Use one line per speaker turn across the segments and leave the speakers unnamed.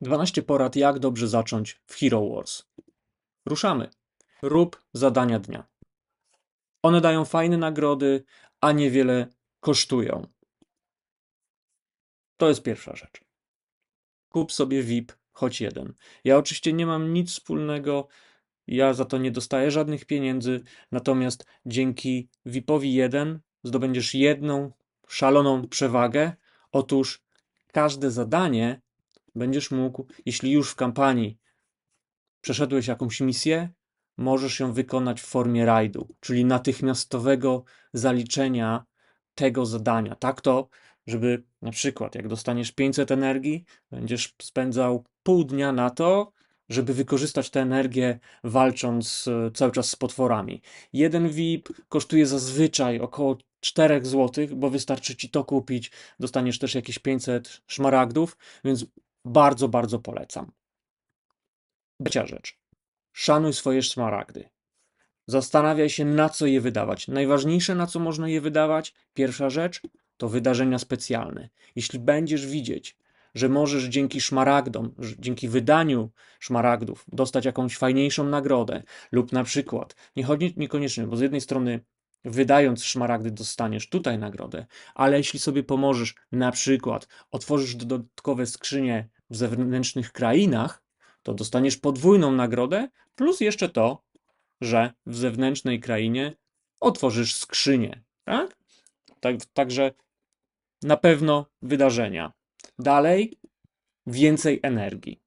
12 porad, jak dobrze zacząć w Hero Wars. Ruszamy. Rób zadania dnia. One dają fajne nagrody, a niewiele kosztują. To jest pierwsza rzecz. Kup sobie VIP, choć jeden. Ja oczywiście nie mam nic wspólnego, ja za to nie dostaję żadnych pieniędzy, natomiast dzięki VIP-owi 1 zdobędziesz jedną szaloną przewagę. Otóż każde zadanie będziesz mógł, jeśli już w kampanii przeszedłeś jakąś misję, możesz ją wykonać w formie rajdu, czyli natychmiastowego zaliczenia tego zadania. Tak to, żeby na przykład jak dostaniesz 500 energii, będziesz spędzał pół dnia na to, żeby wykorzystać tę energię walcząc e, cały czas z potworami. Jeden VIP kosztuje zazwyczaj około 4 zł, bo wystarczy ci to kupić, dostaniesz też jakieś 500 szmaragdów, więc bardzo, bardzo polecam. Trzecia rzecz. Szanuj swoje szmaragdy. Zastanawiaj się, na co je wydawać. Najważniejsze, na co można je wydawać, pierwsza rzecz, to wydarzenia specjalne. Jeśli będziesz widzieć, że możesz dzięki szmaragdom, dzięki wydaniu szmaragdów dostać jakąś fajniejszą nagrodę, lub na przykład, niekoniecznie, bo z jednej strony wydając szmaragdy dostaniesz tutaj nagrodę, ale jeśli sobie pomożesz, na przykład otworzysz dodatkowe skrzynie w zewnętrznych krainach, to dostaniesz podwójną nagrodę, plus jeszcze to, że w zewnętrznej krainie otworzysz skrzynię, tak? tak także na pewno wydarzenia. Dalej, więcej energii.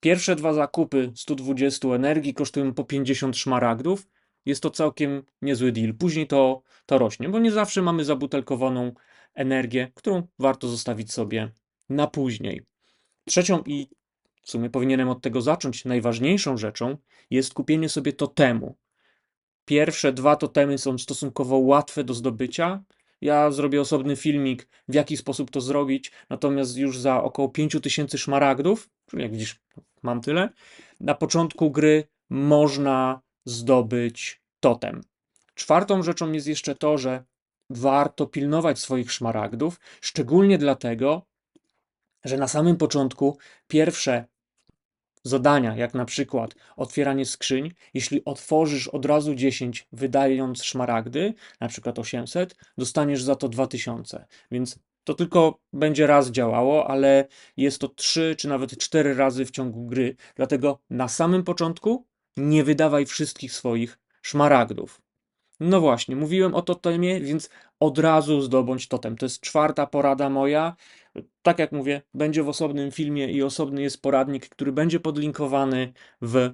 Pierwsze dwa zakupy 120 energii kosztują po 50 szmaragdów. Jest to całkiem niezły deal. Później to, to rośnie, bo nie zawsze mamy zabutelkowaną energię, którą warto zostawić sobie na później. Trzecią i w sumie powinienem od tego zacząć, najważniejszą rzeczą jest kupienie sobie totemu. Pierwsze dwa totemy są stosunkowo łatwe do zdobycia. Ja zrobię osobny filmik, w jaki sposób to zrobić, natomiast już za około 5000 szmaragdów, czyli jak widzisz, mam tyle, na początku gry można zdobyć totem. Czwartą rzeczą jest jeszcze to, że warto pilnować swoich szmaragdów, szczególnie dlatego, że na samym początku pierwsze zadania, jak na przykład otwieranie skrzyń, jeśli otworzysz od razu 10, wydając szmaragdy, na przykład 800, dostaniesz za to 2000. Więc to tylko będzie raz działało, ale jest to 3 czy nawet 4 razy w ciągu gry. Dlatego na samym początku nie wydawaj wszystkich swoich szmaragdów. No właśnie, mówiłem o totemie, więc od razu zdobądź totem. To jest czwarta porada moja. Tak jak mówię, będzie w osobnym filmie i osobny jest poradnik, który będzie podlinkowany w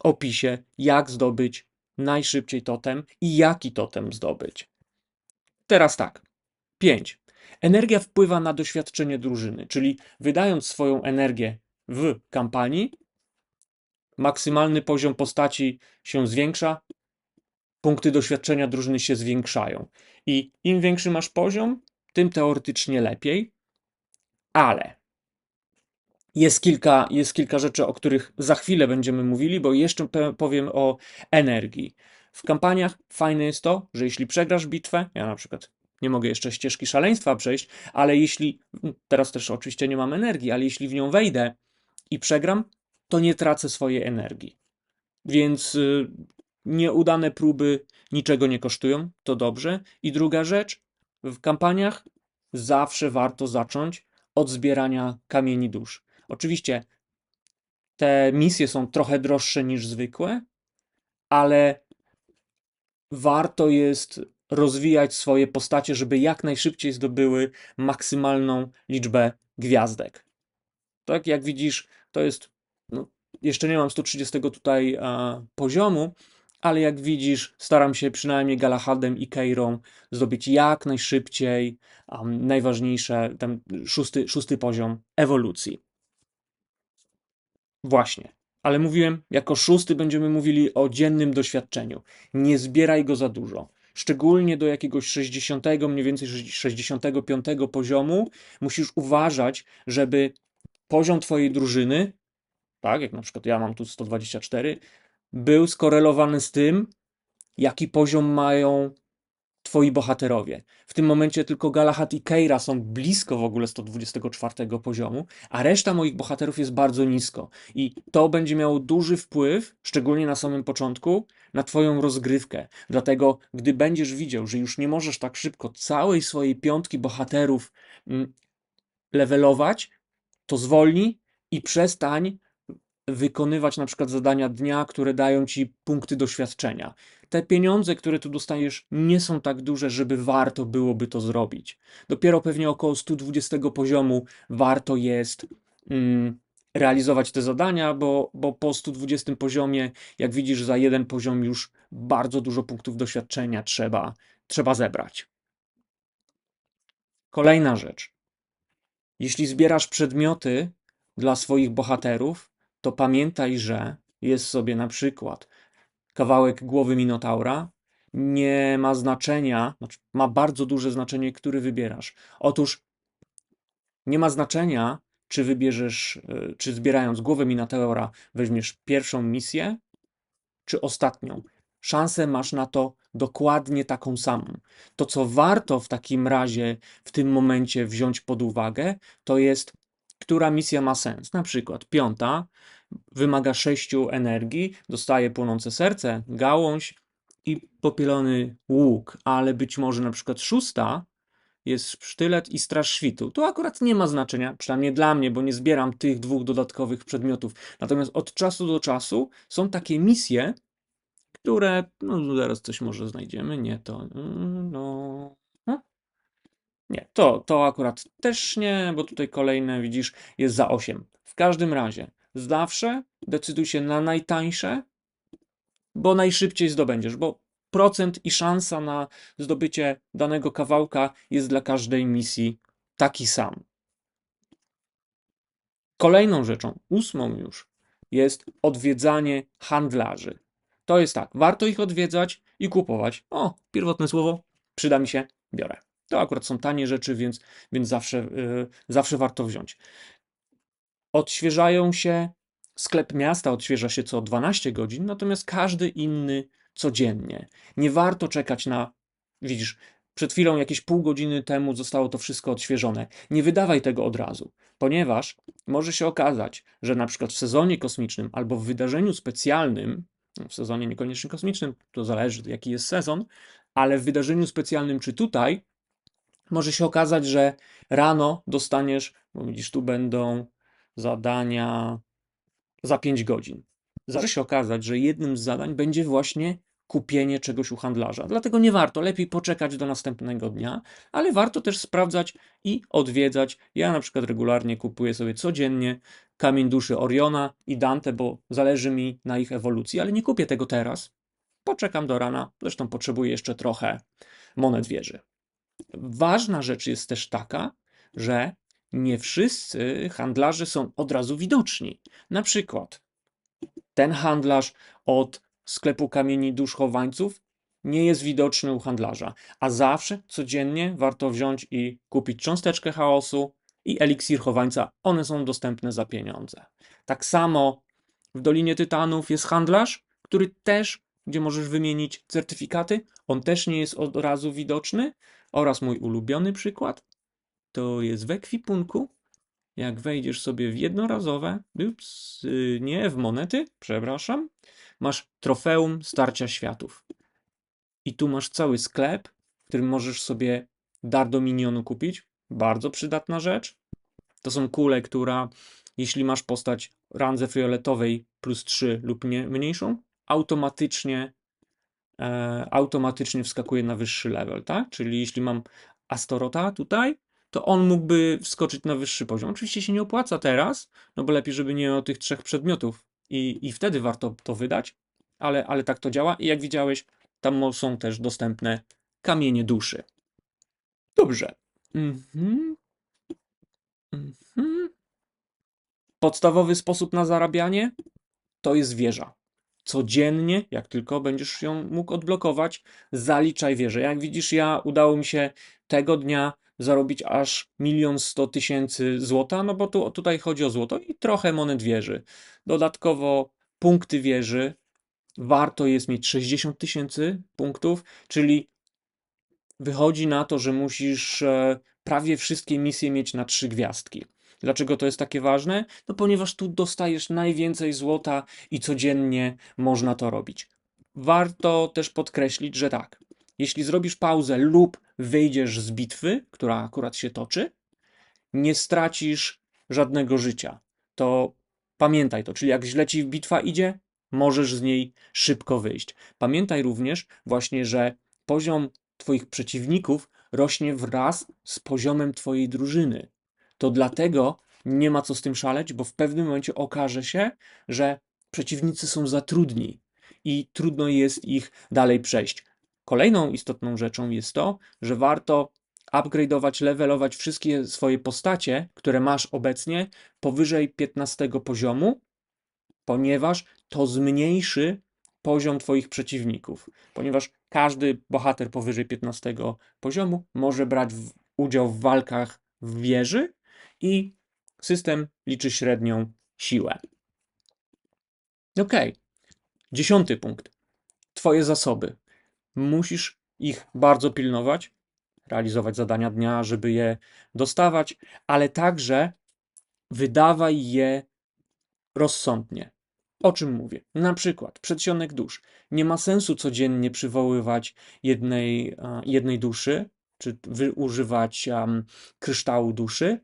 opisie, jak zdobyć najszybciej totem i jaki totem zdobyć. Teraz tak. 5. Energia wpływa na doświadczenie drużyny, czyli wydając swoją energię w kampanii, maksymalny poziom postaci się zwiększa, punkty doświadczenia drużyny się zwiększają. I im większy masz poziom, tym teoretycznie lepiej, ale jest kilka, jest kilka rzeczy, o których za chwilę będziemy mówili, bo jeszcze powiem o energii. W kampaniach fajne jest to, że jeśli przegrasz bitwę, ja na przykład nie mogę jeszcze ścieżki szaleństwa przejść, ale jeśli, teraz też oczywiście nie mam energii, ale jeśli w nią wejdę i przegram, to nie tracę swojej energii. Więc y, Nieudane próby niczego nie kosztują, to dobrze. I druga rzecz, w kampaniach zawsze warto zacząć od zbierania kamieni dusz. Oczywiście te misje są trochę droższe niż zwykłe, ale warto jest rozwijać swoje postacie, żeby jak najszybciej zdobyły maksymalną liczbę gwiazdek. Tak jak widzisz, to jest. No, jeszcze nie mam 130 tutaj a, poziomu, ale jak widzisz, staram się przynajmniej Galahadem i Keirą zdobyć jak najszybciej um, najważniejsze, ten szósty, szósty poziom ewolucji. Właśnie. Ale mówiłem, jako szósty będziemy mówili o dziennym doświadczeniu. Nie zbieraj go za dużo. Szczególnie do jakiegoś 60, mniej więcej 65 poziomu, musisz uważać, żeby poziom twojej drużyny, tak, jak na przykład ja mam tu 124, był skorelowany z tym, jaki poziom mają twoi bohaterowie. W tym momencie tylko Galahad i Keira są blisko w ogóle 124 poziomu, a reszta moich bohaterów jest bardzo nisko. I to będzie miało duży wpływ, szczególnie na samym początku, na twoją rozgrywkę. Dlatego, gdy będziesz widział, że już nie możesz tak szybko całej swojej piątki bohaterów mm, levelować, to zwolnij i przestań wykonywać na przykład zadania dnia, które dają ci punkty doświadczenia. Te pieniądze, które tu dostajesz, nie są tak duże, żeby warto byłoby to zrobić. Dopiero pewnie około 120 poziomu warto jest mm, realizować te zadania, bo, bo po 120 poziomie, jak widzisz, za jeden poziom już bardzo dużo punktów doświadczenia trzeba, trzeba zebrać. Kolejna rzecz. Jeśli zbierasz przedmioty dla swoich bohaterów, to pamiętaj, że jest sobie na przykład kawałek głowy Minotaura, nie ma znaczenia, znaczy ma bardzo duże znaczenie, który wybierasz. Otóż nie ma znaczenia, czy wybierzesz, y, czy zbierając głowę Minotaura weźmiesz pierwszą misję, czy ostatnią. Szansę masz na to dokładnie taką samą. To, co warto w takim razie w tym momencie wziąć pod uwagę, to jest, która misja ma sens. Na przykład piąta wymaga sześciu energii, dostaje płonące serce, gałąź i popielony łuk, ale być może na przykład szósta jest sztylet i straż świtu. To akurat nie ma znaczenia, przynajmniej dla mnie, bo nie zbieram tych dwóch dodatkowych przedmiotów. Natomiast od czasu do czasu są takie misje, które, no zaraz coś może znajdziemy, nie to, mm, no, to, to akurat też nie, bo tutaj kolejne, widzisz, jest za 8. W każdym razie, zawsze decyduj się na najtańsze, bo najszybciej zdobędziesz, bo procent i szansa na zdobycie danego kawałka jest dla każdej misji taki sam. Kolejną rzeczą, ósmą już, jest odwiedzanie handlarzy. To jest tak, warto ich odwiedzać i kupować. O, pierwotne słowo, przyda mi się, biorę. To akurat są tanie rzeczy, więc, więc zawsze, yy, zawsze warto wziąć. Odświeżają się, sklep miasta odświeża się co 12 godzin, natomiast każdy inny codziennie. Nie warto czekać na, widzisz, przed chwilą, jakieś pół godziny temu zostało to wszystko odświeżone. Nie wydawaj tego od razu, ponieważ może się okazać, że na przykład w sezonie kosmicznym albo w wydarzeniu specjalnym, no, w sezonie niekoniecznie kosmicznym, to zależy jaki jest sezon, ale w wydarzeniu specjalnym czy tutaj, może się okazać, że rano dostaniesz, bo widzisz, tu będą zadania za 5 godzin. Może się okazać, że jednym z zadań będzie właśnie kupienie czegoś u handlarza. Dlatego nie warto, lepiej poczekać do następnego dnia, ale warto też sprawdzać i odwiedzać. Ja na przykład regularnie kupuję sobie codziennie kamień duszy Oriona i Dante, bo zależy mi na ich ewolucji, ale nie kupię tego teraz. Poczekam do rana, zresztą potrzebuję jeszcze trochę monet wieży. Ważna rzecz jest też taka, że nie wszyscy handlarze są od razu widoczni. Na przykład ten handlarz od sklepu kamieni dusz chowańców nie jest widoczny u handlarza, a zawsze codziennie warto wziąć i kupić cząsteczkę chaosu i eliksir chowańca. One są dostępne za pieniądze. Tak samo w Dolinie Tytanów jest handlarz, który też, gdzie możesz wymienić certyfikaty, on też nie jest od razu widoczny. Oraz mój ulubiony przykład to jest w ekwipunku. Jak wejdziesz sobie w jednorazowe, ups, y, nie w monety, przepraszam, masz trofeum starcia światów. I tu masz cały sklep, w którym możesz sobie dar do minionu kupić. Bardzo przydatna rzecz. To są kule, która jeśli masz postać randze fioletowej plus 3 lub nie, mniejszą, automatycznie automatycznie wskakuje na wyższy level, tak? Czyli jeśli mam Astorota tutaj, to on mógłby wskoczyć na wyższy poziom. Oczywiście się nie opłaca teraz, no bo lepiej, żeby nie miał tych trzech przedmiotów i, i wtedy warto to wydać, ale, ale tak to działa i jak widziałeś, tam są też dostępne kamienie duszy. Dobrze. Mhm. Mhm. Podstawowy sposób na zarabianie to jest wieża. Codziennie, jak tylko będziesz ją mógł odblokować, zaliczaj wieżę. Jak widzisz, ja udało mi się tego dnia zarobić aż milion sto tysięcy złota, no bo tu, tutaj chodzi o złoto i trochę monet wieży. Dodatkowo punkty wieży warto jest mieć 60 tysięcy punktów, czyli wychodzi na to, że musisz e, prawie wszystkie misje mieć na trzy gwiazdki. Dlaczego to jest takie ważne? No ponieważ tu dostajesz najwięcej złota i codziennie można to robić. Warto też podkreślić, że tak, jeśli zrobisz pauzę lub wyjdziesz z bitwy, która akurat się toczy, nie stracisz żadnego życia. To pamiętaj to, czyli jak źle ci bitwa idzie, możesz z niej szybko wyjść. Pamiętaj również właśnie, że poziom twoich przeciwników rośnie wraz z poziomem twojej drużyny. To dlatego nie ma co z tym szaleć, bo w pewnym momencie okaże się, że przeciwnicy są za trudni i trudno jest ich dalej przejść. Kolejną istotną rzeczą jest to, że warto upgrade'ować, levelować wszystkie swoje postacie, które masz obecnie powyżej 15 poziomu, ponieważ to zmniejszy poziom Twoich przeciwników. Ponieważ każdy bohater powyżej 15 poziomu może brać w, udział w walkach w wieży i system liczy średnią siłę. Ok. Dziesiąty punkt. Twoje zasoby. Musisz ich bardzo pilnować, realizować zadania dnia, żeby je dostawać, ale także wydawaj je rozsądnie. O czym mówię? Na przykład przedsionek dusz. Nie ma sensu codziennie przywoływać jednej, jednej duszy, czy używać um, kryształu duszy.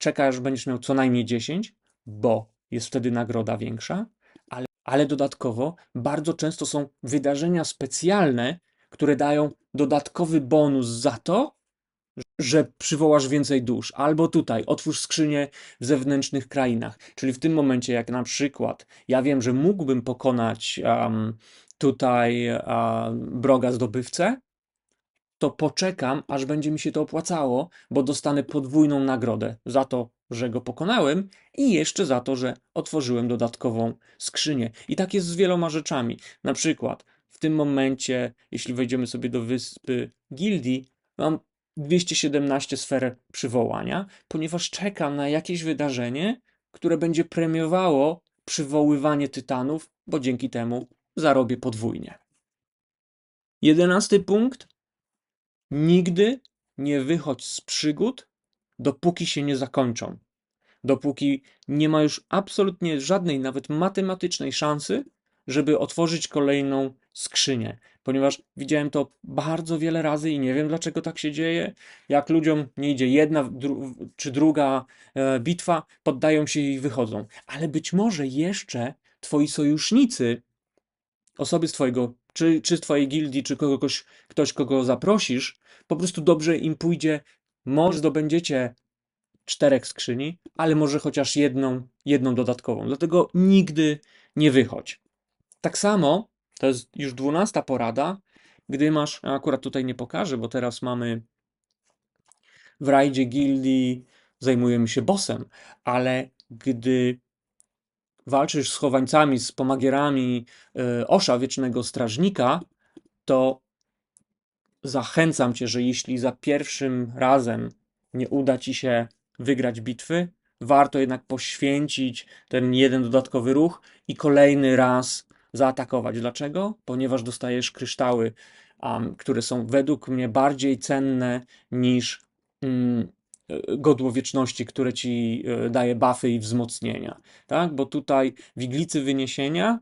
Czekaj, aż będziesz miał co najmniej 10, bo jest wtedy nagroda większa, ale, ale dodatkowo bardzo często są wydarzenia specjalne, które dają dodatkowy bonus za to, że przywołasz więcej dusz. Albo tutaj, otwórz skrzynię w zewnętrznych krainach. Czyli w tym momencie, jak na przykład ja wiem, że mógłbym pokonać um, tutaj um, broga zdobywcę, to poczekam, aż będzie mi się to opłacało, bo dostanę podwójną nagrodę za to, że go pokonałem i jeszcze za to, że otworzyłem dodatkową skrzynię. I tak jest z wieloma rzeczami. Na przykład w tym momencie, jeśli wejdziemy sobie do wyspy Gildii, mam 217 sfer przywołania, ponieważ czekam na jakieś wydarzenie, które będzie premiowało przywoływanie tytanów, bo dzięki temu zarobię podwójnie. Jedenasty punkt. Nigdy nie wychodź z przygód, dopóki się nie zakończą. Dopóki nie ma już absolutnie żadnej, nawet matematycznej szansy, żeby otworzyć kolejną skrzynię. Ponieważ widziałem to bardzo wiele razy i nie wiem dlaczego tak się dzieje. Jak ludziom nie idzie jedna dru czy druga e, bitwa, poddają się i wychodzą. Ale być może jeszcze twoi sojusznicy, osoby z twojego, czy, czy z twojej gildii, czy kogoś, ktoś, kogo zaprosisz, po prostu dobrze im pójdzie. Może zdobędziecie czterech skrzyni, ale może chociaż jedną, jedną dodatkową. Dlatego nigdy nie wychodź. Tak samo, to jest już dwunasta porada, gdy masz, akurat tutaj nie pokażę, bo teraz mamy w rajdzie gildii, zajmujemy się bossem, ale gdy walczysz z chowańcami, z pomagierami y, Osza, Wiecznego Strażnika, to zachęcam cię, że jeśli za pierwszym razem nie uda ci się wygrać bitwy, warto jednak poświęcić ten jeden dodatkowy ruch i kolejny raz zaatakować. Dlaczego? Ponieważ dostajesz kryształy, um, które są według mnie bardziej cenne niż um, godło wieczności, które ci e, daje buffy i wzmocnienia. Tak? Bo tutaj w wyniesienia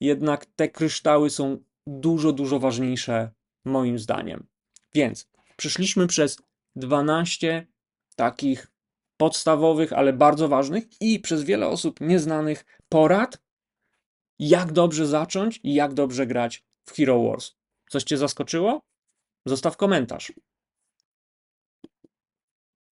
jednak te kryształy są dużo, dużo ważniejsze moim zdaniem. Więc przeszliśmy przez 12 takich podstawowych, ale bardzo ważnych i przez wiele osób nieznanych porad, jak dobrze zacząć i jak dobrze grać w Hero Wars. Coś Cię zaskoczyło? Zostaw komentarz.